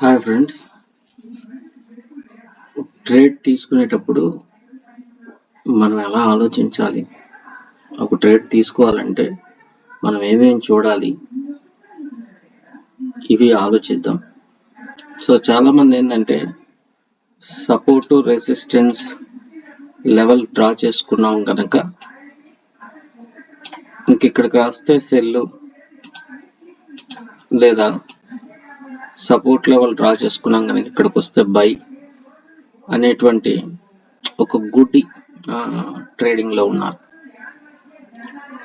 Hi friends trade తీసుకునేటప్పుడు మనం ఎలా ఆలోచించాలి? ఒక ట్రేడ్ తీసుకోవాలంటే మనం ఏమేమి చూడాలి? ఇవి ఆలోచిద్దాం. సో చాలా మంది ఏంటంటే సపోర్ట్ రెసిస్టెన్స్ లెవెల్ డ్రా చేసుకున్నాం కనుక ఇంక ఇక్కడికి రాస్తే సెల్లు లేదా సపోర్ట్ లెవెల్ డ్రా చేసుకున్నాం కనుక ఇక్కడికి వస్తే బై అనేటువంటి ఒక గుడ్డి ట్రేడింగ్లో ఉన్నారు.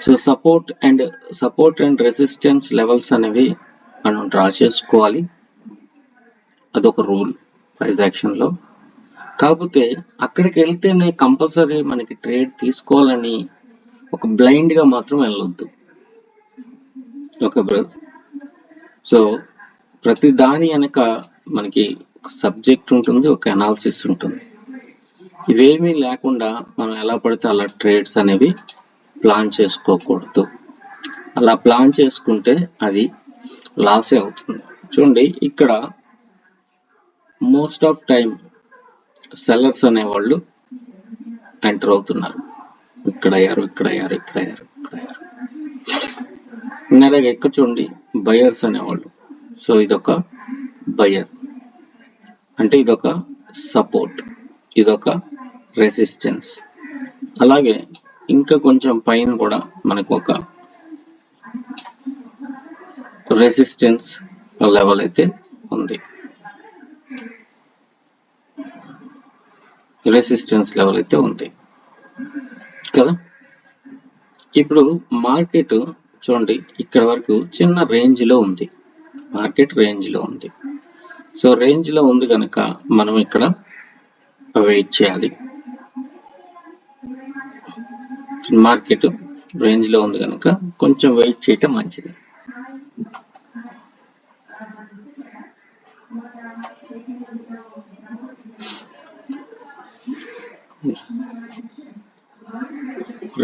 So support and support and resistance levels అనేవి మనం డ్రా చేసుకోవాలి. అదొక రూల్ ప్రైజ్ యాక్షన్లో కాకపోతే అక్కడికి వెళ్తేనే కంపల్సరీ మనకి ట్రేడ్ తీసుకోవాలని ఒక బ్లైండ్గా మాత్రం వెళ్ళొద్దు. ఓకే బ్రదర్ సో ప్రతి దాని వెనక మనకి ఒక సబ్జెక్ట్ ఉంటుంది ఒక అనాలిసిస్ ఉంటుంది. ఇవేమీ లేకుండా మనం ఎలా పడితే అలా ట్రేడ్స్ అనేవి ప్లాన్ చేసుకోకూడదు. అలా ప్లాన్ చేసుకుంటే అది లాసే అవుతుంది. చూడండి ఇక్కడ మోస్ట్ ఆఫ్ టైం సెల్లర్స్ అనేవాళ్ళు ఎంటర్ అవుతున్నారు. ఇక్కడ అయ్యారు ఇక్కడ అయ్యారు ఇక్కడ అయ్యారు ఇక్కడ అయ్యారు. అలాగే ఎక్కడ చూడండి బయర్స్ అనేవాళ్ళు. సో ఇదొక బయర్ అంటే ఇదొక సపోర్ట్ ఇదొక రెసిస్టెన్స్ అలాగే ఇంకా కొంచెం పైన కూడా మనకు ఒక రెసిస్టెన్స్ లెవెల్ అయితే ఉంది. రెసిస్టెన్స్ లెవెల్ అయితే ఉంది. కదా? ఇప్పుడు మార్కెట్ చూడండి ఇక్కడ వరకు చిన్న రేంజ్లో ఉంది. మార్కెట్ రేంజ్లో ఉంది. సో రేంజ్లో ఉంది కనుక మనం ఇక్కడ వెయిట్ చేయాలి. మార్కెట్ రేంజ్లో ఉంది కనుక కొంచెం వెయిట్ చేయటం మంచిది.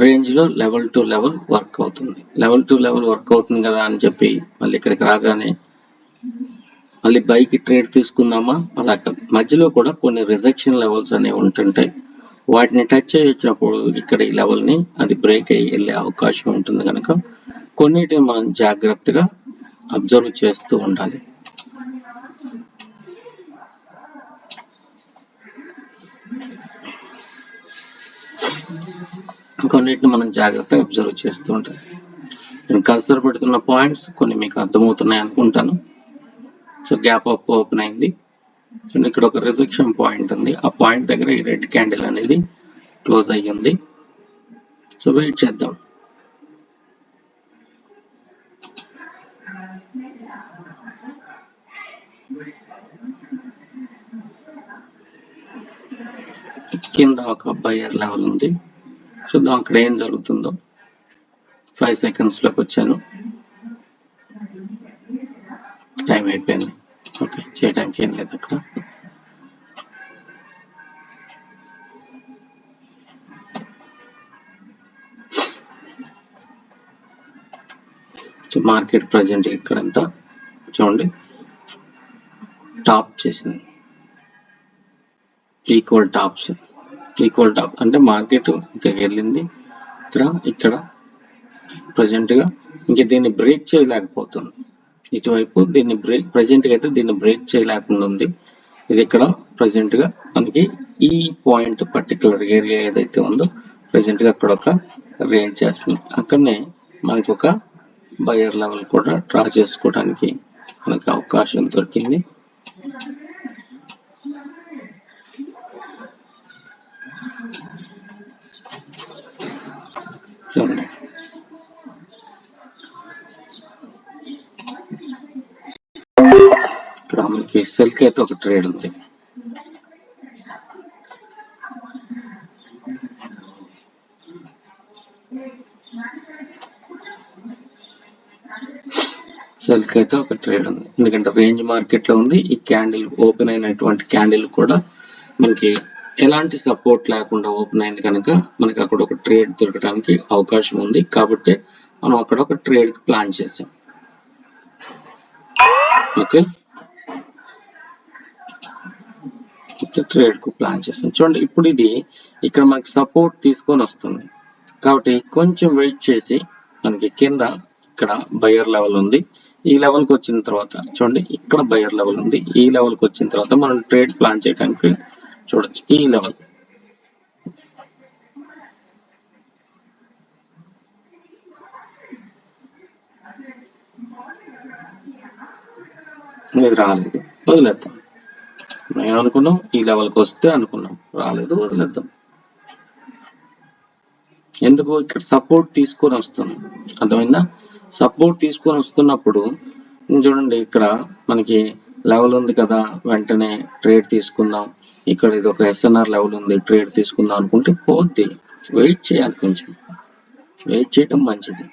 రేంజ్లో లెవెల్ టు లెవెల్ వర్క్ అవుతుంది. లెవెల్ టు లెవెల్ వర్క్ అవుతుంది కదా అని చెప్పి మళ్ళీ ఇక్కడికి రాగానే మళ్ళీ బైక్ ట్రేడ్ తీసుకుందామా? అలా కాదు. మధ్యలో కూడా కొన్ని రిజెక్షన్ లెవెల్స్ అనేవి ఉంటుంటాయి. వాటిని టచ్ అయ్యి వచ్చినప్పుడు ఇక్కడ ఈ లెవెల్ని అది బ్రేక్ అయ్యి వెళ్ళే అవకాశం ఉంటుంది కనుక కొన్నిటిని మనం జాగ్రత్తగా అబ్జర్వ్ చేస్తూ ఉండాలి. కొన్నిటిని మనం జాగ్రత్తగా అబ్జర్వ్ చేస్తూ ఉంటాం నేను కన్సర్ పెడుతున్న పాయింట్స్ కొన్ని మీకు అర్థమవుతున్నాయి అనుకుంటాను సో గ్యాప్ అప్ ఓపెన్ అయింది. చూడండి ఇక్కడ ఒక రిజెక్షన్ పాయింట్ ఉంది. ఆ పాయింట్ దగ్గర ఈ రెడ్ క్యాండిల్ అనేది క్లోజ్ అయ్యింది సో వెయిట్ చేద్దాం. కింద ఒక బయర్ లెవెల్ ఉంది. చూద్దాం అక్కడ ఏం జరుగుతుందో. ఫైవ్ సెకండ్స్లోకి వచ్చాను. టైం అయిపోయింది ఓకే చేయడానికి ఏం లేదు అక్కడ. మార్కెట్ ప్రజెంట్ ఇక్కడంతా చూడండి. టాప్ చేసింది. Equal tops. ఈక్వల్ టాప్ అంటే మార్కెట్ ఇక్కడికి వెళ్ళింది. ఇక్కడ ఇక్కడ ప్రజెంట్గా ఇంక దీన్ని బ్రేక్ చేయలేకపోతుంది ఇటువైపు దీన్ని బ్రేక్ ప్రజెంట్గా అయితే దీన్ని బ్రేక్ చేయలేకుండా ఉంది. ఇది ఇక్కడ ప్రజెంట్గా మనకి ఈ పాయింట్ పర్టికులర్ ఏరియా ఏదైతే ఉందో ప్రజెంట్గా అక్కడ ఒక రేంజ్ చేస్తుంది. అక్కడనే మనకు ఒక బయర్ లెవెల్ కూడా డ్రా చేసుకోవడానికి మనకి అవకాశం దొరికింది. ఇక్కడ మనకి సెల్క్ అయితే ఒక ట్రేడ్ ఉంది. సెల్క్ అయితే ఒక ట్రేడ్ ఉంది. ఎందుకంటే రేంజ్ మార్కెట్లో ఉంది. ఈ క్యాండిల్ ఓపెన్ అయినటువంటి క్యాండిల్ కూడా మనకి ఎలాంటి సపోర్ట్ లేకుండా ఓపెన్ అయింది కనుక మనకి అక్కడ ఒక ట్రేడ్ దొరకడానికి అవకాశం ఉంది. కాబట్టి మనం అక్కడ ఒక ట్రేడ్ ప్లాన్ చేసాం. ఓకే. ట్రేడ్కు ప్లాన్ చేస్తాం. చూడండి ఇప్పుడు ఇది ఇక్కడ మనకి సపోర్ట్ తీసుకొని వస్తుంది. కాబట్టి కొంచెం వెయిట్ చేసి మనకి కింద ఇక్కడ బయర్ లెవెల్ ఉంది. ఈ లెవెల్కి వచ్చిన తర్వాత చూడండి ఇక్కడ బయర్ లెవెల్ ఉంది. ఈ లెవెల్కి వచ్చిన తర్వాత మనం ట్రేడ్ ప్లాన్ చేయడానికి చూడొచ్చు. ఈ లెవెల్ ఇది రాలేదు. వదిలేద్దాం. మేము అనుకున్నాం ఈ లెవెల్కి వస్తే అనుకున్నాం. రాలేదు వదిలేద్దాం. ఎందుకు? ఇక్కడ సపోర్ట్ తీసుకొని వస్తుంది అర్థమైందా? సపోర్ట్ తీసుకొని వస్తున్నప్పుడు చూడండి ఇక్కడ మనకి లెవెల్ ఉంది కదా వెంటనే ట్రేడ్ తీసుకుందాం. ఇక్కడ ఇది ఒక ఎస్ఎన్ఆర్ లెవెల్ ఉంది ట్రేడ్ తీసుకుందాం అనుకుంటే పోద్ది. వెయిట్ చేయాలి కొంచెం. వెయిట్ చేయటం మంచిది.